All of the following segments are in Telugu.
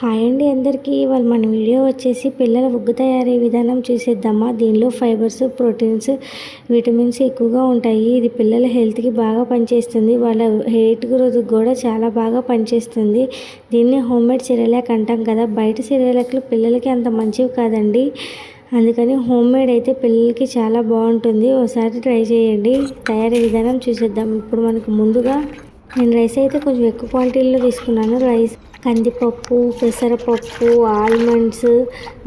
హాయ్ అండి అందరికీ. ఇవాళ మన వీడియో వచ్చేసి పిల్లల ఉగ్గు తయారీ విధానం చూసేద్దామా? దీనిలో ఫైబర్స్ ప్రోటీన్స్ విటమిన్స్ ఎక్కువగా ఉంటాయి. ఇది పిల్లల హెల్త్కి బాగా పనిచేస్తుంది. వాళ్ళ హెయిట్ గ్రోత్కి కూడా చాలా బాగా పనిచేస్తుంది. దీన్ని హోమ్ మేడ్ అంటాం కదా. బయట సిరలాక్లు పిల్లలకి అంత మంచివి కాదండి. అందుకని హోమ్ మేడ్ అయితే పిల్లలకి చాలా బాగుంటుంది. ఒకసారి ట్రై చేయండి. తయారీ విధానం చూసేద్దాం. ఇప్పుడు మనకు ముందుగా నేను రైస్ అయితే కొంచెం ఎక్కువ క్వాంటిటీలో తీసుకున్నాను. రైస్ కందిపప్పు పెసరపప్పు ఆల్మండ్స్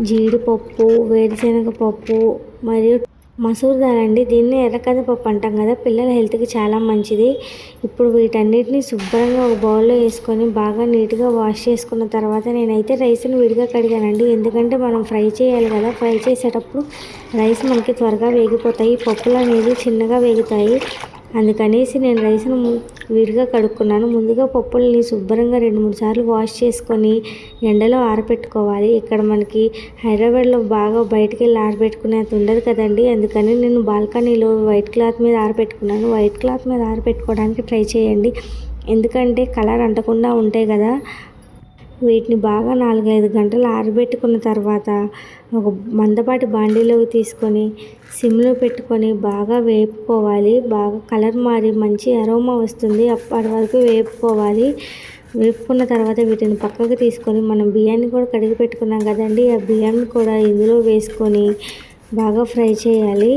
జీడిపప్పు వేరుశనగ పప్పు మరియు మసూర్ దాల్ అండి. దీన్ని ఎర్రకందిపప్పు అంటాం కదా. పిల్లల హెల్త్కి చాలా మంచిది. ఇప్పుడు వీటన్నిటిని శుభ్రంగా ఒక బౌల్లో వేసుకొని బాగా నీట్గా వాష్ చేసుకున్న తర్వాత నేనైతే రైస్ని విడిగా కడిగానండి. ఎందుకంటే మనం ఫ్రై చేయాలి కదా. ఫ్రై చేసేటప్పుడు రైస్ మనకి త్వరగా వేగిపోతాయి. పప్పులు అనేది చిన్నగా వేగుతాయి. అందుకనేసి నేను రైస్ను విడిగా కడుక్కున్నాను. ముందుగా పప్పుల్ని శుభ్రంగా రెండు మూడు సార్లు వాష్ చేసుకొని ఎండలో ఆరబెట్టుకోవాలి ఇక్కడ మనకి హైదరాబాద్లో బాగా బయటికి వెళ్ళి ఆరబెట్టుకునేది ఉండదు కదండి. అందుకని నేను బాల్కనీలో వైట్ క్లాత్ మీద ఆరబెట్టుకున్నాను. వైట్ క్లాత్ మీద ఆరబెట్టుకోవడానికి ట్రై చేయండి. ఎందుకంటే కలర్ అంటకుండా ఉంటాయి కదా. వీటిని బాగా నాలుగైదు గంటలు ఆరబెట్టుకున్న తర్వాత ఒక మందపాటి బాండీలోకి తీసుకొని సిమ్లో పెట్టుకొని బాగా వేపుకోవాలి. బాగా కలర్ మారి మంచి అరోమా వస్తుంది. అప్పటి వరకు వేపుకోవాలి. వేపుకున్న తర్వాత వీటిని పక్కకు తీసుకొని మనం బియ్యాన్ని కూడా కడిగి పెట్టుకున్నాం కదండి. ఆ బియ్యాన్ని కూడా ఇందులో వేసుకొని బాగా ఫ్రై చేయాలి.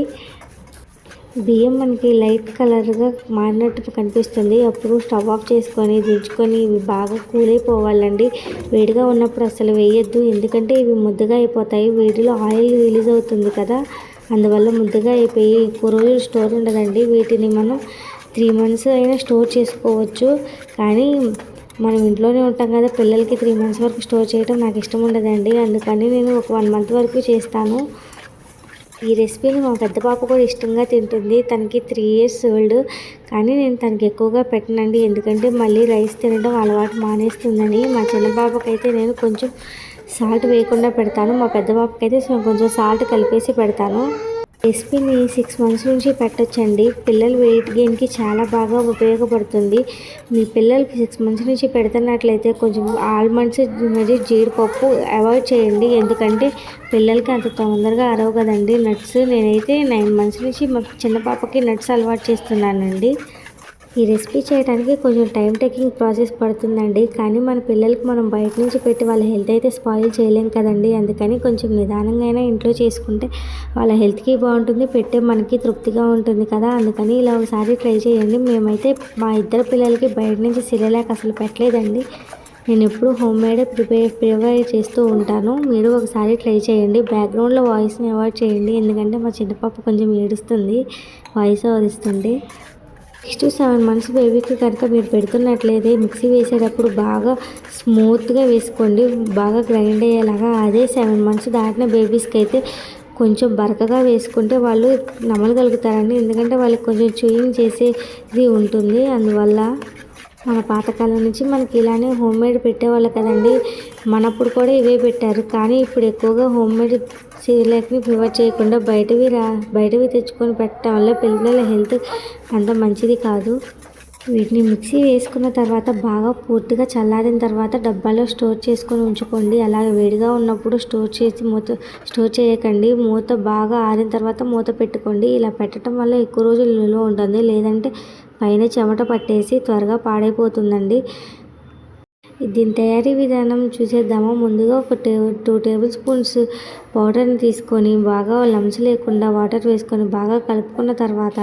బియ్యం మనకి లైట్ కలర్గా మారినట్టు కనిపిస్తుంది. అప్పుడు స్టవ్ ఆఫ్ చేసుకొని దించుకొని ఇవి బాగా కూల్ అయిపోవాలండి. వేడిగా ఉన్నప్పుడు అసలు వేయొద్దు. ఎందుకంటే ఇవి ముద్దగా అయిపోతాయి. వీటిలో ఆయిల్ రిలీజ్ అవుతుంది కదా. అందువల్ల ముద్దగా అయిపోయి ఎక్కువ రోజులు స్టోర్ ఉండదండి. వీటిని మనం త్రీ మంత్స్ అయినా స్టోర్ చేసుకోవచ్చు. కానీ మనం ఇంట్లోనే ఉంటాం కదా. పిల్లలకి త్రీ మంత్స్ వరకు స్టోర్ చేయడం నాకు ఇష్టం ఉండదండి. అందుకని నేను ఒక వన్ మంత్ వరకు చేస్తాను. ఈ రెసిపీని మా పెద్ద పాప కూడా ఇష్టంగా తింటుంది. తనకి త్రీ ఇయర్స్ ఓల్డ్ కానీ నేను తనకి ఎక్కువగా పెట్టనండి. ఎందుకంటే మళ్ళీ రైస్ తినడం అలవాటు మానేస్తుందని మా చిన్న పాపకైతే నేను కొంచెం సాల్ట్ వేయకుండా పెడతాను. మా పెద్ద పాపకైతే కొంచెం సాల్ట్ కలిపేసి పెడతాను. రెసిపీని సిక్స్ మంత్స్ నుంచి పెట్టచ్చండి. పిల్లల వెయిట్ గెయిన్కి చాలా బాగా ఉపయోగపడుతుంది. మీ పిల్లలు సిక్స్ మంత్స్ నుంచి పెడుతున్నట్లయితే కొంచెం ఆల్మండ్స్ మరియు జీడిపప్పు అవాయిడ్ చేయండి. ఎందుకంటే పిల్లలకి అంత తొందరగా అరవు కదండి. నట్స్ నేనైతే నైన్ మంత్స్ నుంచి మా చిన్న పాపకి నట్స్ అలవాటు చేస్తున్నానండి. ఈ రెసిపీ చేయడానికి కొంచెం టైం టేకింగ్ ప్రాసెస్ పడుతుందండి. కానీ మన పిల్లలకి మనం బయట నుంచి పెట్టి వాళ్ళ హెల్త్ అయితే స్పాయిల్ చేయలేం కదండి. అందుకని కొంచెం నిదానంగా అయినా ఇంట్లో చేసుకుంటే వాళ్ళ హెల్త్కి బాగుంటుంది పెట్టే మనకి తృప్తిగా ఉంటుంది కదా. అందుకని ఇలా ఒకసారి ట్రై చేయండి. మేమైతే మా ఇద్దరు పిల్లలకి బయట నుంచి సిరలేక అసలు పెట్టలేదండి. నేను ఎప్పుడు హోమ్ మేడ్ ప్రిపేర్ ప్రిపేర్ చేస్తూ ఉంటాను. మీరు ఒకసారి ట్రై చేయండి. బ్యాక్గ్రౌండ్లో వాయిస్ని అవాయిడ్ చేయండి. ఎందుకంటే మా చిన్న పాప కొంచెం ఏడుస్తుంది voice over six to seven months బేబీకి కనుక మీరు పెడుతున్నట్లయితే మిక్సీ వేసేటప్పుడు బాగా స్మూత్గా వేసుకోండి. బాగా గ్రైండ్ అయ్యేలాగా అదే సెవెన్ మంత్స్ దాటిన బేబీస్కి అయితే కొంచెం బరకగా వేసుకుంటే వాళ్ళు నమ్మలగలుగుతారండి ఎందుకంటే వాళ్ళకి కొంచెం చూయింగ్ చేసేది ఉంటుంది. అందువల్ల మన పాతకాలం నుంచి మనకి ఇలానే హోమ్ మేడ్ పెట్టేవాళ్ళు కదండి. మనప్పుడు కూడా ఇవే పెట్టారు. కానీ ఇప్పుడు ఎక్కువగా హోమ్ మేడ్ సీరియల్ని ప్రిఫర్ చేయకుండా బయటవి రా బయటవి తెచ్చుకొని పెట్టడం వల్ల పిల్లల హెల్త్ అంత మంచిది కాదు. వీటిని మిక్సీ వేసుకున్న తర్వాత బాగా పూర్తిగా చల్లారిన తర్వాత డబ్బాలో స్టోర్ చేసుకొని ఉంచుకోండి. అలాగే వేడిగా ఉన్నప్పుడు స్టోర్ చేసి మూత స్టోర్ చేయకండి. మూత బాగా ఆరిన తర్వాత మూత పెట్టుకోండి. ఇలా పెట్టడం వల్ల ఎక్కువ రోజులు నిల్వ ఉంటుంది. లేదంటే పైన చెమట పట్టేసి త్వరగా పాడైపోతుందండి. దీని తయారీ విధానం చూసేద్దాము. ముందుగా ఒక టే టూ టేబుల్ స్పూన్స్ పౌడర్ని తీసుకొని బాగా లమ్స్ లేకుండా వాటర్ వేసుకొని బాగా కలుపుకున్న తర్వాత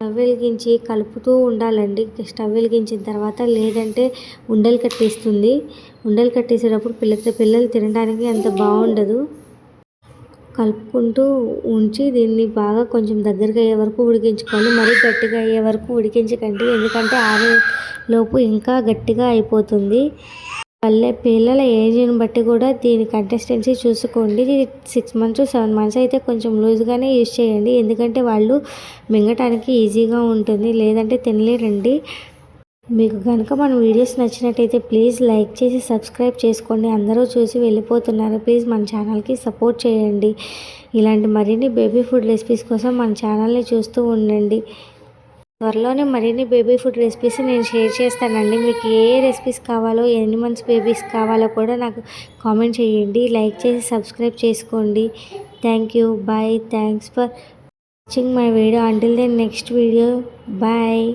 స్టవ్ వెలిగించి కలుపుతూ ఉండాలండి. స్టవ్ వెలిగించిన తర్వాత లేదంటే ఉండలు కట్టేస్తుంది. ఉండలు కట్టేసేటప్పుడు పిల్ల పిల్లలు తినడానికి అంత బాగుండదు. కలుపుకుంటూ ఉంచి దీన్ని బాగా కొంచెం దగ్గరగా అయ్యే వరకు ఉడికించుకోవాలి మరీ గట్టిగా అయ్యే వరకు ఉడికించకండి. ఎందుకంటే ఆరే లోపు ఇంకా గట్టిగా అయిపోతుంది. పల్లె పిల్లల ఏజ్ని బట్టి కూడా దీని కంటెస్టెన్సీ చూసుకోండి. సిక్స్ మంత్స్ సెవెన్ మంత్స్ అయితే కొంచెం లూజ్గానే యూజ్ చేయండి. ఎందుకంటే వాళ్ళు మింగటానికి ఈజీగా ఉంటుంది. లేదంటే తినలేరండి. మీకు కనుక మన వీడియోస్ నచ్చినట్టయితే ప్లీజ్ లైక్ చేసి సబ్స్క్రైబ్ చేసుకోండి. అందరూ చూసి వెళ్ళిపోతున్నారు. ప్లీజ్ మన ఛానల్కి సపోర్ట్ చేయండి. ఇలాంటి మరిన్ని బేబీ ఫుడ్ రెసిపీస్ కోసం మన ఛానల్ని చూస్తూ ఉండండి. త్వరలోనే మరిన్ని బేబీ ఫుడ్ రెసిపీస్ నేను షేర్ చేస్తానండి. మీకు ఏ రెసిపీస్ కావాలో ఎన్ని మంత్స్ బేబీస్ కావాలో కూడా నాకు కామెంట్ చేయండి. లైక్ చేసి సబ్స్క్రైబ్ చేసుకోండి. Thank you. Bye. Thanks for watching my video. Until then next video bye